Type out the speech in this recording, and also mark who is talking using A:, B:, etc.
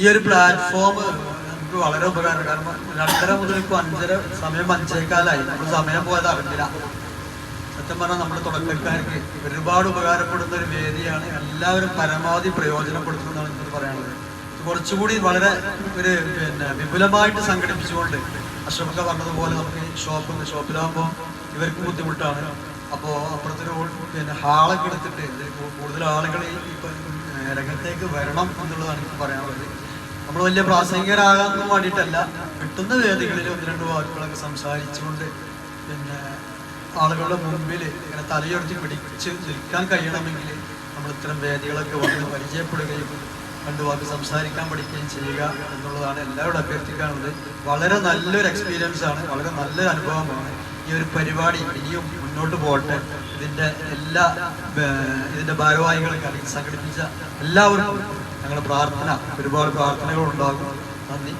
A: ഈ ഒരു പ്ലാറ്റ്ഫോം നമുക്ക് വളരെ ഉപകാരം. കാരണം രണ്ടര മുതൽ ഇപ്പോൾ അഞ്ചര സമയം അഞ്ചേക്കാലായി നമ്മൾ സമയം പോയത് അറിഞ്ഞില്ല. സത്യം പറഞ്ഞാൽ നമ്മുടെ തുടക്കക്കാർക്ക് ഒരുപാട് ഉപകാരപ്പെടുന്ന ഒരു വേദിയാണ് എല്ലാവരും പരമാവധി പ്രയോജനപ്പെടുത്തുന്നതാണ് എനിക്ക് പറയാനുള്ളത്. കുറച്ചുകൂടി വളരെ ഒരു പിന്നെ വിപുലമായിട്ട് സംഘടിപ്പിച്ചുകൊണ്ട് അഷ്റഫൊക്കെ പറഞ്ഞതുപോലെ നമുക്ക് ഷോപ്പ് ഷോപ്പിലാകുമ്പോൾ ഇവർക്ക് ബുദ്ധിമുട്ടാണ്. അപ്പോൾ അപ്പുറത്തൊരു പിന്നെ ഹാളൊക്കെ എടുത്തിട്ട് കൂടുതൽ ആളുകൾ ഇപ്പം രംഗത്തേക്ക് വരണം എന്നുള്ളതാണ് എനിക്ക് പറയാനുള്ളത്. നമ്മൾ വലിയ പ്രാസംഗികരാകാൻ വേണ്ടിയിട്ടല്ല. കിട്ടുന്ന വേദികളിൽ ഒന്ന് രണ്ട് വാക്കുകളൊക്കെ സംസാരിച്ചുകൊണ്ട് പിന്നെ ആളുകളുടെ മുമ്പിൽ ഇങ്ങനെ തലയുയർത്തി പിടിച്ച് നിൽക്കാൻ കഴിയണമെങ്കിൽ നമ്മൾ ഇത്തരം വേദികളൊക്കെ വന്ന് പരിചയപ്പെടുകയും രണ്ട് വാക്ക് സംസാരിക്കാൻ പഠിക്കുകയും ചെയ്യുക എന്നുള്ളതാണ് എല്ലാവരോടും അഭ്യർത്ഥിക്കാനുള്ളത്. വളരെ നല്ലൊരു എക്സ്പീരിയൻസ് ആണ്. വളരെ നല്ലൊരു അനുഭവമാണ്. ഈ ഒരു പരിപാടി ഇനിയും മുന്നോട്ട് പോകട്ടെ. ഇതിന്റെ എല്ലാ ഇതിന്റെ ഭാരവാഹികൾക്ക് അല്ലെങ്കിൽ സംഘടിപ്പിച്ച എല്ലാവർക്കും ഞങ്ങളുടെ പ്രാർത്ഥന ഒരുപാട് പ്രാർത്ഥനകൾ ഉണ്ടാകും നന്ദി